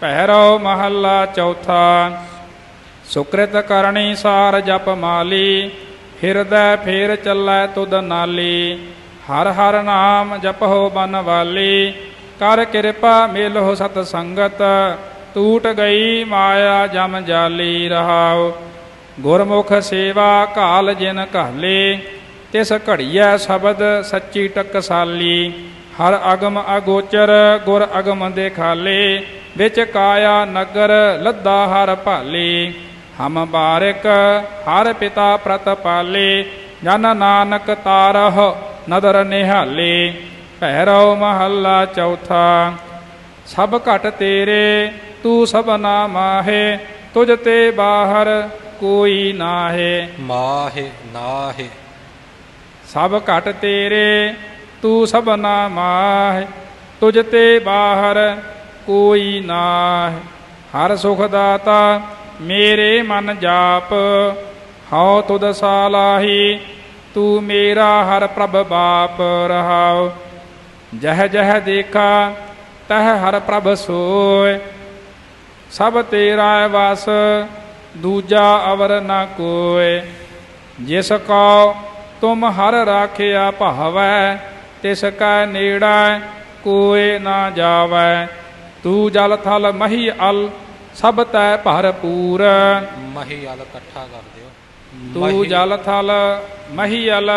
ਪਹਿਰੋ ਮਹੱਲਾ ਚੌਥਾ। ਸੁਕ੍ਰਿਤ ਕਰਨੀ ਸਾਰ ਜਪ ਮਾਲੀ, ਹਿਰਦੈ ਫੇਰ ਚੱਲੈ ਤੁਧ ਨਾਲੀ। ਹਰ ਹਰ ਨਾਮ ਜਪਹੁ ਬਨ ਵਾਲੀ, ਕਰ ਕਿਰਪਾ ਮਿਲਹੁ ਸਤ ਸੰਗਤ ਟੂਟ ਗਈ ਮਾਇਆ ਜਮ ਜਾਲੀ ਰਹਾਉ। ਗੁਰਮੁਖ ਸੇਵਾ ਕਾਲ ਜਿਨ ਘਾਲੇ, ਤਿਸ ਘੜੀਐ ਸ਼ਬਦ ਸੱਚੀ ਟਕਸਾਲੀ। ਹਰ ਅਗਮ ਅਗੋਚਰ, ਗੁਰ ਅਗਮ ਦੇ ਖਾਲੇ ਵਿੱਚ ਕਾਇਆ ਨਗਰ ਲੱਦਾ ਹਰ ਭਾਲੇ ਹਮ ਬਾਰਿਕ ਹਰ ਪਿਤਾ ਪ੍ਰਤਪਾਲੇ ਜਨ ਨਾਨਕ ਤਾਰਹ ਨਦਰ ਨਿਹਾਲੇ ਭੈਰਵ ਮਹੱਲਾ ਚੌਥਾ ਸਭ ਘਟ ਤੇਰੇ ਤੂੰ ਸਭਨਾ ਮਾਹੇ ਤੁਝ ਤੇ ਬਾਹਰ ਕੋਈ ਨਾਹੇ। ਮਾਹਿ ਨਾਹਿ। ਸਭ ਘਟ ਤੇਰੇ ਤੂੰ ਸਭਨਾ ਮਾਹਿ ਤੁਝ ਤੇ ਬਾਹਰ ਕੋਈ ਨਾਹਿ। ਹਰ ਸੁਖ ਦਾਤਾ ਮੇਰੇ ਮਨ ਜਾਪ। ਹਉ ਤੁਧ ਸਾਲਾਹੀ, ਤੂੰ ਮੇਰਾ ਹਰ ਪ੍ਰਭ ਬਾਪ ਰਹਾਉ। ਜਹ ਜਹ ਦੇਖਾ, ਤਹ ਹਰ ਪ੍ਰਭ ਸੋਇ ਸਭ ਤੇਰਾ ਵਸ, ਦੂਜਾ ਅਵਰ ਨ ਕੋਇ ਜਿਸ ਕੋ ਤੁਮ ਹਰ ਰਾਖਿਆ ਭਾਵੈ, ਤਿਸ ਕੈ ਨੇੜਾ ਕੋਇ ਨਾ ਜਾਵੈ। ਤੂੰ ਜਲ ਥਲ ਮਹੀ ਅਲ ਸਭ ਤੈ ਭਰਪੂਰ ਮਹੀ ਅਲ ਇਕੱਠਾ ਕਰ ਦਿਓ। ਤੂੰ ਜਲ ਥਲ ਮਹੀ ਅਲ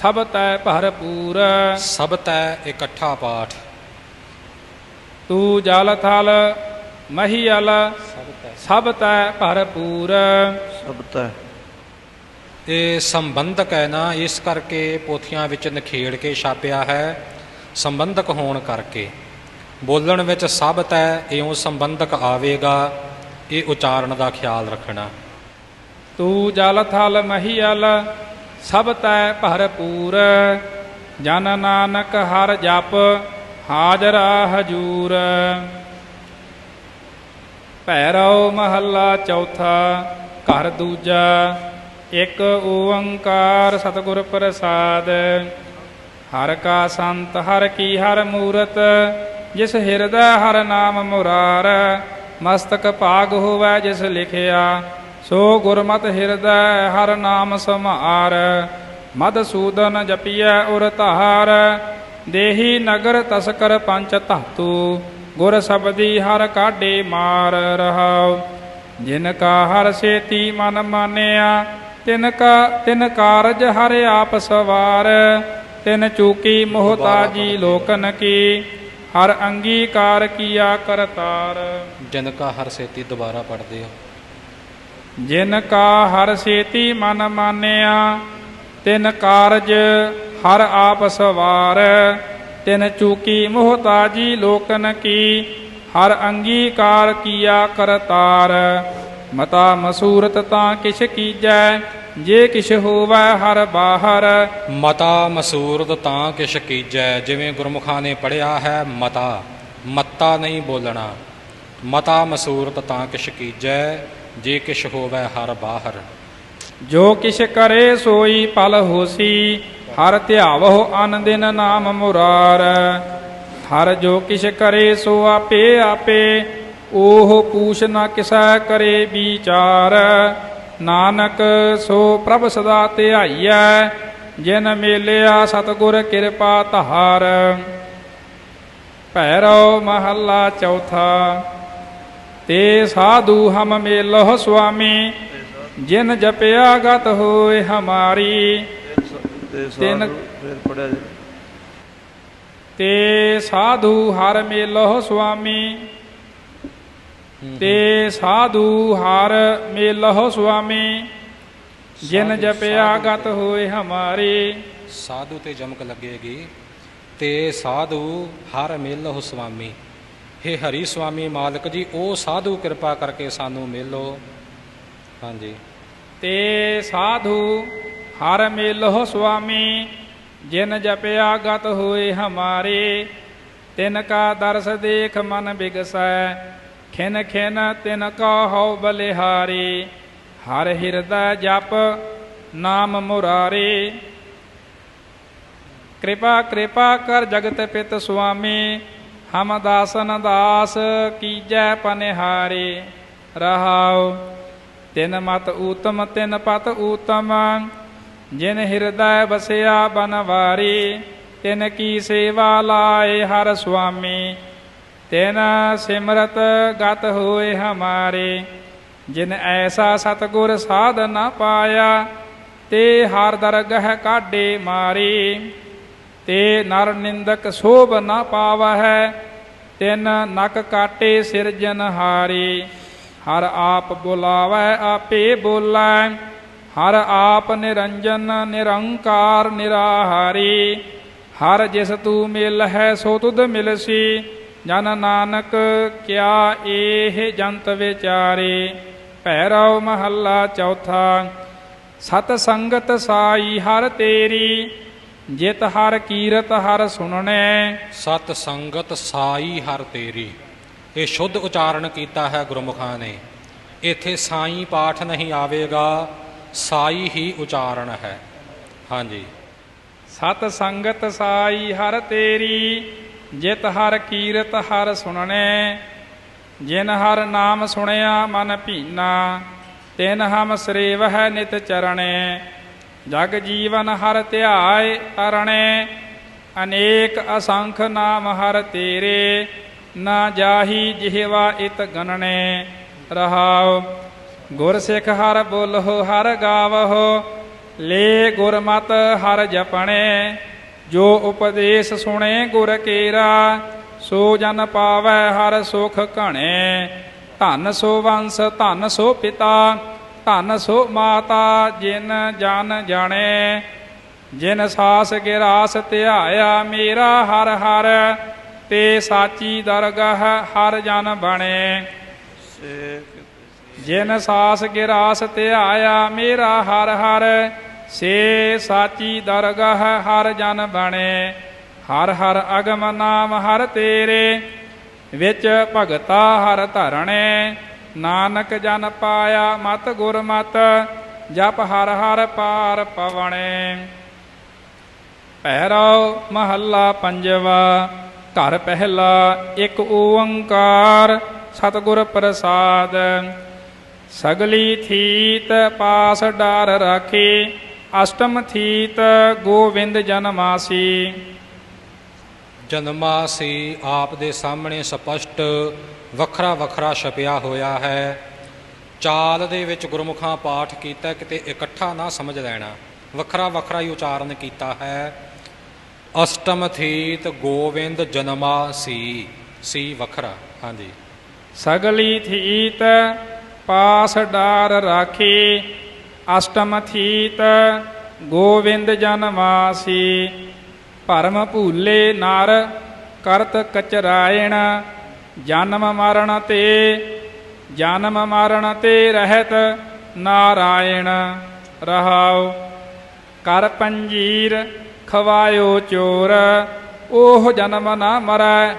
ਸਭ ਤੈ ਭਰਪੂਰ ਸਭ ਤੈ ਇਕੱਠਾ ਪਾਠ। ਤੂੰ ਜਲ ਥਲ ਮਹੀ ਅਲ ਸਭ ਤੈ ਸਭ ਤੈ। ਭਰਪੂਰ ਸਬਤ ਹੈ ਇਹ ਸੰਬੰਧਕ ਹੈ ਨਾ ਇਸ ਕਰਕੇ ਪੋਥੀਆਂ ਵਿੱਚ ਨਖੇੜ ਕੇ ਛਾਪਿਆ ਹੈ ਸੰਬੰਧਕ ਹੋਣ ਕਰਕੇ। ਬੋਲਣ ਵਿੱਚ ਸਭ ਤੈ ਇਉਂ ਸੰਬੰਧਕ ਆਵੇਗਾ, ਇਹ ਉਚਾਰਨ ਦਾ ਖਿਆਲ ਰੱਖਣਾ। ਤੂੰ ਜਲ ਥਲ ਮਹੀਲ ਸਭ ਤੈ ਭਰਪੂਰ। ਜਨ ਨਾਨਕ ਹਰ ਜਪ, ਹਾਜ਼ਰਾ ਹਜੂਰ। ਭੈਰਵ ਮਹੱਲਾ ਚੌਥਾ, ਘਰ ਦੂਜਾ, ਇੱਕ ਓੰਕਾਰ ਸਤਿਗੁਰ ਪ੍ਰਸਾਦ। ਹਰ ਕਾ ਸੰਤ, ਹਰ ਕੀ ਹਰ ਮੂਰਤ ਜਿਸ ਹਿਰਦੈ ਹਰ ਨਾਮ ਮੁਰਾਰ ਮਸਤਕ ਭਾਗ ਹੋਵੈ ਜਿਸ ਲਿਖਿਆ ਸੋ ਗੁਰਮਤਿ ਹਿਰਦੈ ਹਰ ਨਾਮ ਸਮਾਰ ਮਦਸੂਦਨ ਜਪੀਐ ਉਰ ਧਾਰ ਦੇਹੀ ਨਗਰ ਤਸਕਰ ਪੰਚ ਧਾਤੂ ਗੁਰ ਸਬਦੀ ਹਰ ਕਾਢੇ ਮਾਰ ਰਹਾਉ। ਜਿਨ ਕਾ ਹਰ ਸੇਤੀ ਮਨ ਮਾਨਿਆ ਤਿਨ ਕਾ ਤਿਨ ਕਾਰਜ ਹਰ ਆਪ ਸਵਾਰ ਤਿਨ ਚੂਕੀ ਮੋਹਤਾਜੀ ਲੋਕਨ ਕੀ ਹਰ ਅੰਗੀਕਾਰ ਕੀਆ ਕਰਤਾਰ। ਜਿਨ ਕਾ ਹਰ ਸੇਤੀ ਦੁਬਾਰਾ ਪੜਦੇ ਹੋ। ਜਿਨ ਕਾ ਹਰ ਸੇਤੀ ਮਨ ਮਾਨਿਆ ਤਿਨ ਕਾਰਜ ਹਰ ਆਪ ਸਵਾਰ। ਤਿਨ ਚੂਕੀ ਮੋਹਤਾਜੀ ਲੋਕਨ ਕੀ ਹਰ ਅੰਗੀਕਾਰ ਕੀਆ ਕਰਤਾਰ। ਮਤਾ ਮਸੂਰਤ ਤਾਂ ਕਿਛ ਕੀਜੈ ਜੇ ਕਿਛ ਹੋਵੈ ਹਰ ਬਾਹਰ। ਮਤਾ ਮਸੂਰਦ ਤਾਂ ਕਿਛ ਕੀਜੈ ਜਿਵੇਂ ਗੁਰਮੁਖਾਂ ਨੇ ਪੜਿਆ ਹੈ ਮਤਾ ਮੱਤਾ ਨਹੀਂ ਬੋਲਣਾ। ਮਤਾ ਮਸੂਰਤ ਤਾਂ ਕਿਛ ਕੀਜੈ ਜੇ ਕਿਛ ਹੋਵੈ ਹਰ ਬਾਹਰ। ਜੋ ਕਿਛ ਕਰੇ ਸੋਈ ਪਲ ਹੋਸੀ ਹਰ ਧਿਆਵਹੁ ਅਨ ਦਿਨ ਨਾਮ ਮੁਰਾਰ। ਹਰ ਜੋ ਕਿਛ ਕਰੇ ਸੋ ਆਪੇ ਆਪੇ ਉਹ ਪੂਛ ਨਾ ਕਿਸੈ ਕਰੇ ਵਿਚਾਰ। ਨਾਨਕ ਸੋ ਪ੍ਰਭ ਸਦਾ ਧਿਆਈਐ ਜਿਨ ਮੇਲਿਆ ਸਤਗੁਰ ਕਿਰਪਾ ਧਾਰ। ਭੈਰਵ ਮਹੱਲਾ ਚੌਥਾ ਤੇ ਸਾਧੂ ਹਮ ਮੇਲਹੁ ਸੁਆਮੀ ਜਿਨ ਜਪਿਆ ਗਤ ਹੋਏ ਹਮਾਰੀ। ਤੇ ਤਿੰਨ- ਤੇ ਸਾਧੂ ਹਰ ਮੇਲਹੁ ਸੁਆਮੀ ਤੇ ਸਾਧੂ ਹਰ ਮੇਲਹੁ ਸੁਆਮੀ ਜਿਨ ਜਪਿਆ ਗਤ ਹੋਏ ਹਮਾਰੀ। ਸਾਧੂ ਤੇ ਜਮਕ ਲੱਗੇਗੀ ਤੇ ਸਾਧੂ ਹਰ ਮਿਲਹੁ ਸੁਆਮੀ। ਹੇ ਹਰੀ ਸੁਆਮੀ ਮਾਲਕ ਜੀ ਉਹ ਸਾਧੂ ਕਿਰਪਾ ਕਰਕੇ ਸਾਨੂੰ ਮਿਲੋ। ਹਾਂਜੀ। ਤੇ ਸਾਧੂ ਹਰ ਮੇਲਹੁ ਸੁਆਮੀ ਜਿਨ ਜਪਿਆ ਗਤ ਹੋਏ ਹਮਾਰੇ ਤਿਨ ਕਾ ਦਰਸ ਦੇਖ ਮਨ ਬਿਗਸੈ ਖਿਨ ਖਿਨ ਤਿਨ ਕਾ ਹਉ ਬਲਿਹਾਰੀ, ਹਰ ਹਿਰਦੈ ਜਪ ਨਾਮ ਮੁਰਾਰੇ। ਕਿਰਪਾ ਕਿਰਪਾ ਕਰ ਜਗਤ ਪਿਤ ਸੁਆਮੀ, ਹਮ ਦਾਸਨ ਦਾਸ ਕੀਜੈ ਪਨਿਹਾਰੇ। ਰਹਾਉ, ਤਿਨ ਮਤ ਊਤਮ, ਤਿਨ ਪਤ ਊਤਮ, ਜਿਨ ਹਿਰਦੈ ਵਸਿਆ ਬਨਵਾਰੀ, ਤਿਨ ਕੀ ਸੇਵਾ ਲਾਏ ਹਰ ਸੁਆਮੀ। ਤਿਨ ਸਿਮਰਤ ਗਤ ਹੋਏ ਹਮਾਰੇ, ਜਿਨ ਐਸਾ ਸਤਗੁਰ ਸਾਧ ਨਾ ਪਾਇਆ, ਤੇ ਹਰ ਦਰਗਹ ਕਾਢੇ ਮਾਰੀ। ਤੇ ਨਰ ਨਿੰਦਕ ਸੋਭ ਨਾ ਪਾਵਹਿ, ਤਿਨ ਨਕ ਕਾਟੇ ਸਿਰਜਨ ਹਾਰੀ। ਹਰ ਆਪ ਬੁਲਾਵੈ ਆਪੇ ਬੋਲੈ। ਹਰ ਆਪ ਨਿਰੰਜਨ, ਨਿਰੰਕਾਰ, ਨਿਰਾਹਾਰੀ। ਹਰ ਜਿਸ ਤੂੰ ਮਿਲ ਹੈ ਸੋ ਤੁਧ ਮਿਲਸੀ। ਜਨ ਨਾਨਕ ਕਿਆ ਇਹ ਜੰਤ ਵਿਚਾਰੇ? ਭੈਰਵ ਮਹੱਲਾ ਚੌਥਾ ਸਤ ਸੰਗਤ ਸਾਈ ਹਰ ਤੇਰੀ ਜਿਤ ਹਰ ਕੀਰਤ ਹਰ ਸੁਣਨੇ। ਸਤ ਸੰਗਤ ਸਾਈ ਹਰ ਤੇਰੀ ਇਹ ਸ਼ੁੱਧ ਉਚਾਰਨ ਕੀਤਾ ਹੈ ਗੁਰਮੁਖਾਂ ਨੇ। ਇੱਥੇ ਸਾਈ ਪਾਠ ਨਹੀਂ ਆਵੇਗਾ ਸਾਈ ਹੀ ਉਚਾਰਨ ਹੈ। ਹਾਂਜੀ। ਸਤ ਸੰਗਤ ਸਾਈ ਹਰ ਤੇਰੀ ਜਿਤ ਹਰ ਕੀਰਤ ਹਰ ਸੁਣਨੇ, ਜਿਨ ਹਰ ਨਾਮ ਸੁਣਿਆ ਮਨ ਭੀਨਾ, ਤਿਨ ਹਮ ਸਰੇਵਹਿ ਨਿਤ ਚਰਣੇ, ਜਗ ਜੀਵਨ ਹਰ ਧਿਆਏ ਤਰਣੇ, ਅਨੇਕ ਅਸੰਖ ਨਾਮ ਹਰ ਤੇਰੇ, ਨਾ ਜਾਹੀ ਜਿਹਵਾ ਇਤ ਗਣਨੇ। ਰਹਾਉ ਗੁਰ ਸਿੱਖ ਹਰ ਬੋਲਹੁ ਹਰ ਗਾਵਹੁ, ਲੇ ਗੁਰਮਤ ਹਰ ਜਪਣੇ। ਜੋ ਉਪਦੇਸ਼ ਸੁਣੇ ਗੁਰ ਕੇਰਾ, ਸੋ ਜਨ ਪਾਵੈ ਹਰ ਸੁਖ ਘਣੇ। ਧਨ ਸੋ ਵੰਸ, ਧਨ ਸੋ ਪਿਤਾ, ਧਨ ਸੋ ਮਾਤਾ, ਜਿਨ ਜਨ ਜਾਣੇ। ਜਿਨ ਸਾਸ ਗਿਰਾਸ ਧਿਆਇਆ, ਮੇਰਾ ਹਰ ਹਰ, ਤੇ ਸਾਚੀ ਦਰਗਹ ਹਰ ਜਨ ਬਣੇ। ਜਿਨ ਸਾਸ ਗਿਰਾਸ ਧਿਆਇਆ, ਮੇਰਾ ਹਰ ਹਰ ਸੇ ਸਾਚੀ ਦਰਗਹ ਹਰ ਜਨ ਬਣੇ, ਹਰ ਹਰ ਅਗਮ ਨਾਮ ਹਰ ਤੇਰੇ, ਵਿੱਚ ਭਗਤਾ ਹਰ ਧਰਣੇ, ਨਾਨਕ ਜਨ ਪਾਇਆ ਮਤ ਗੁਰਮਤ, ਜਪ ਹਰ ਹਰ ਪਾਰ ਪਵਣੇ। ਪਹਿਰਾਉ ਮਹੱਲਾ ਪੰਜਵਾ, ਘਰ ਪਹਿਲਾ ਇੱਕ ਓੰਕਾਰ, ਸਤਿਗੁਰ ਪ੍ਰਸਾਦ। ਸਗਲੀ ਥੀਤ ਪਾਸ ਡਰ ਰਾਖੀ ਅਸ਼ਟਮ ਥੀਤ ਗੋਵਿੰਦ ਜਨਮਾਸੀ। ਜਨਮਾ ਸੀ ਆਪ ਦੇ ਸਾਹਮਣੇ ਸਪਸ਼ਟ ਵੱਖਰਾ ਵੱਖਰਾ ਛਪਿਆ ਹੋਇਆ ਹੈ। ਚਾਲ ਦੇ ਵਿੱਚ ਗੁਰਮੁਖਾਂ ਪਾਠ ਕੀਤਾ ਕਿਤੇ ਇਕੱਠਾ ਨਾ ਸਮਝ ਲੈਣਾ। ਵੱਖਰਾ ਵੱਖਰਾ ਹੀ ਉਚਾਰਨ ਕੀਤਾ ਹੈ। ਅਸ਼ਟਮ ਥੀਤ ਗੋਵਿੰਦ ਜਨਮਾ ਸੀ ਸੀ ਵੱਖਰਾ ਹਾਂਜੀ। ਸਗਲੀ ਥੀਤ ਪਾਸ ਡਾਰ ਰਾਖੀ ਅਸ਼ਟਮ ਥੀਤ ਗੋਵਿੰਦ ਜਨਮਾਸੀ ਭਰਮ ਭੂਲੇ ਨਰ ਕਰਤ ਕਚਰਾਇਣ, ਜਨਮ ਮਰਨ ਤੇ, ਜਨਮ ਮਰਨ ਤੇ ਰਹਿਤ ਨਾਰਾਇਣ। ਰਹਾਉ, ਕਰ ਪੰਜੀਰ, ਖਵਾਇਓ ਚੋਰ ਉਹ ਜਨਮ ਨਾ ਮਰੈ,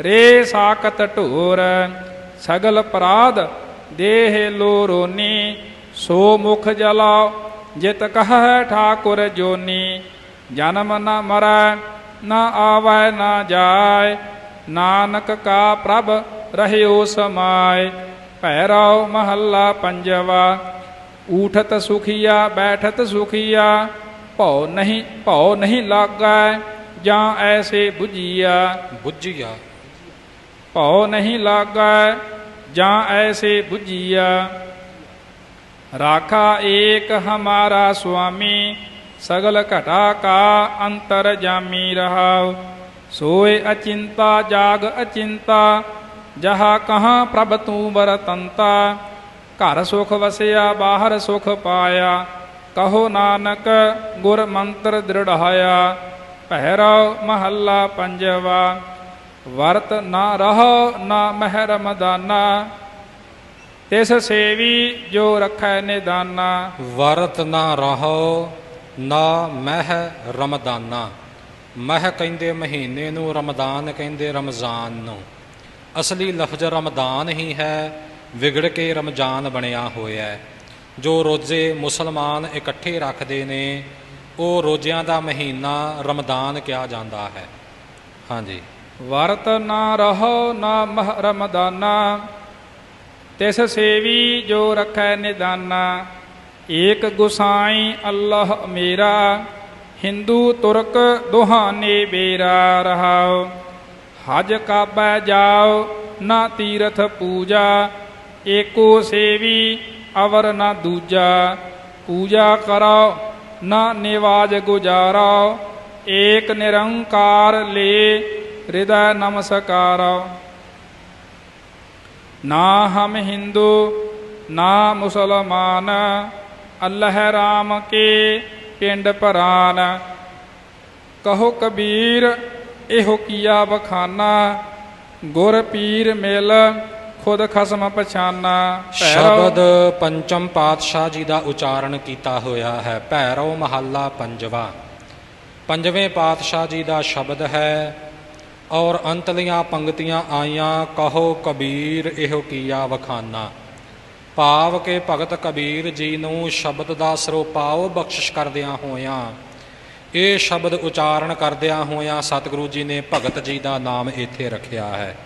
ਰੇ ਸਾਕਤ ਢੋਰ। ਸਗਲ ਅਪਰਾਧ ਦੇਹ ਲੋ ਰੋਨੀ ਸੋ ਮੁਖ ਜਲਾਓ ਜਿਤ ਕਹੈ ਠਾਕੁਰ ਜੋਨੀ ਜਨਮ ਨ ਮਰੈ ਨ ਆਵੈ ਨ ਜਾਏ ਨਾਨਕ ਕਾ ਪ੍ਰਭ ਰਹਿਓ ਸਮਾਏ ਭੈਰਵ ਮਹੱਲਾ ਪੰਜਵਾ ਊਠਤ ਸੁਖੀਆ ਬੈਠਤ ਸੁਖੀਆ ਭਉ ਨਹੀਂ ਭਉ ਨਹੀਂ ਲਾਗੈ ਜਾਂ ਐਸੇ 부ਜੀਆ ਬੁੱਝਿਆ ਭਉ ਨਹੀਂ ਲਾਗੈ ਜਾਂ ਐਸੇ 부ਜੀਆ ਰਾਖਾ ਏਕ ਹਮਾਰਾ ਸੁਆਮੀ, ਸਗਲ ਘਟਾ ਕਾ ਅੰਤਰ ਜਾਮੀ ਰਹਾਉ। ਸੋਏ ਅਚਿੰਤਾ, ਜਾਗ ਅਚਿੰਤਾ, ਜਹਾ ਕਹਾਂ ਪ੍ਰਭ ਤੂੰ ਬਰਤੰਤਾ ਘਰ ਸੁਖ ਵਸਿਆ, ਬਾਹਰ ਸੁਖ ਪਾਇਆ, ਕਹੋ ਨਾਨਕ ਗੁਰ ਮੰਤਰ ਦ੍ਰਿੜਾਇਆ। ਪਹਿਰਵ ਮਹੱਲਾ ਪੰਜਵਾ, ਵਰਤ ਨਾ ਰਹੋ ਨਾ ਮਹਿਰਮ ਦਾਨਾ। ਤਿਸ ਸੇਵੀ ਜੋ ਰਖੈ ਨਿਦਾਨਾ। ਵਰਤ ਨਾ ਰਹੋ ਨਾ ਮਹਿ ਰਮਦਾਨਾ। ਮਹਿ ਕਹਿੰਦੇ ਮਹੀਨੇ ਨੂੰ ਰਮਦਾਨ ਕਹਿੰਦੇ ਰਮਜ਼ਾਨ ਨੂੰ। ਅਸਲੀ ਲਫ਼ਜ਼ ਰਮਦਾਨ ਹੀ ਹੈ ਵਿਗੜ ਕੇ ਰਮਜ਼ਾਨ ਬਣਿਆ ਹੋਇਆ ਹੈ। ਜੋ ਰੋਜ਼ੇ ਮੁਸਲਮਾਨ ਇਕੱਠੇ ਰੱਖਦੇ ਨੇ ਉਹ ਰੋਜ਼ਿਆਂ ਦਾ ਮਹੀਨਾ ਰਮਦਾਨ ਕਿਹਾ ਜਾਂਦਾ ਹੈ। ਹਾਂਜੀ। ਵਰਤ ਨਾ ਰਹੋ ਨਾ ਮਹਰਮ ਦਾਨਾ ਤਿਸ ਸੇਵੀ ਜੋ ਰਖੈ ਨਿਦਾਨਾ, ਏਕ ਗੁਸਾਈ ਅੱਲਾਹ ਮੇਰਾ, ਹਿੰਦੂ ਤੁਰਕ ਦੁਹਾਨੇ ਬੇਰਾ ਰਹਾਉ। ਹਜ ਕਾਬੈ ਜਾਓ ਨਾ ਤੀਰਥ ਪੂਜਾ, ਏਕੋ ਸੇਵੀ ਅਵਰ ਨਾ ਦੂਜਾ। ਪੂਜਾ ਕਰੋ ਨਾ ਨਿਵਾਜ ਗੁਜਾਰੋ ਏਕ ਨਿਰੰਕਾਰ ਲੇ, ਹਿਰਦੈ ਨਮਸਕਾਰੋ ਨਾ ਹਮ ਹਿੰਦੂ ਨਾ ਮੁਸਲਮਾਨ ਅੱਲਾਹ ਰਾਮ ਕੇ ਪਿੰਡ ਭਰਾਨ। ਕਹੋ ਕਬੀਰ, ਇਹੋ ਕੀਆ ਬਖਾਨਾ। ਗੁਰ ਪੀਰ ਮਿਲ, ਖੁਦ ਖਸਮ ਪਛਾਨਾ। ਸ਼ਬਦ ਪੰਚਮ ਪਾਤਸ਼ਾਹ ਜੀ ਦਾ ਉਚਾਰਨ ਕੀਤਾ ਹੋਇਆ ਹੈ ਭੈਰੋ ਮਹੱਲਾ ਪੰਜਵਾ। ਪੰਜਵੇਂ ਪਾਤਸ਼ਾਹ ਜੀ ਦਾ ਸ਼ਬਦ ਹੈ ਔਰ ਅੰਤਲੀਆਂ ਪੰਕਤੀਆਂ ਆਈਆਂ, ਕਹੋ ਕਬੀਰ, ਇਹੋ ਕੀਆ ਵਖਾਨਾ। ਭਾਵ ਕੇ ਭਗਤ ਕਬੀਰ ਜੀ ਨੂੰ ਸ਼ਬਦ ਦਾ ਸਰੋਪਾਓ ਬਖਸ਼ਿਸ਼ ਕਰਦਿਆਂ ਹੋਇਆਂ। ਇਹ ਸ਼ਬਦ ਉਚਾਰਨ ਕਰਦਿਆਂ ਹੋਇਆਂ ਸਤਿਗੁਰੂ ਜੀ ਨੇ ਭਗਤ ਜੀ ਦਾ ਨਾਮ ਇੱਥੇ ਰੱਖਿਆ ਹੈ।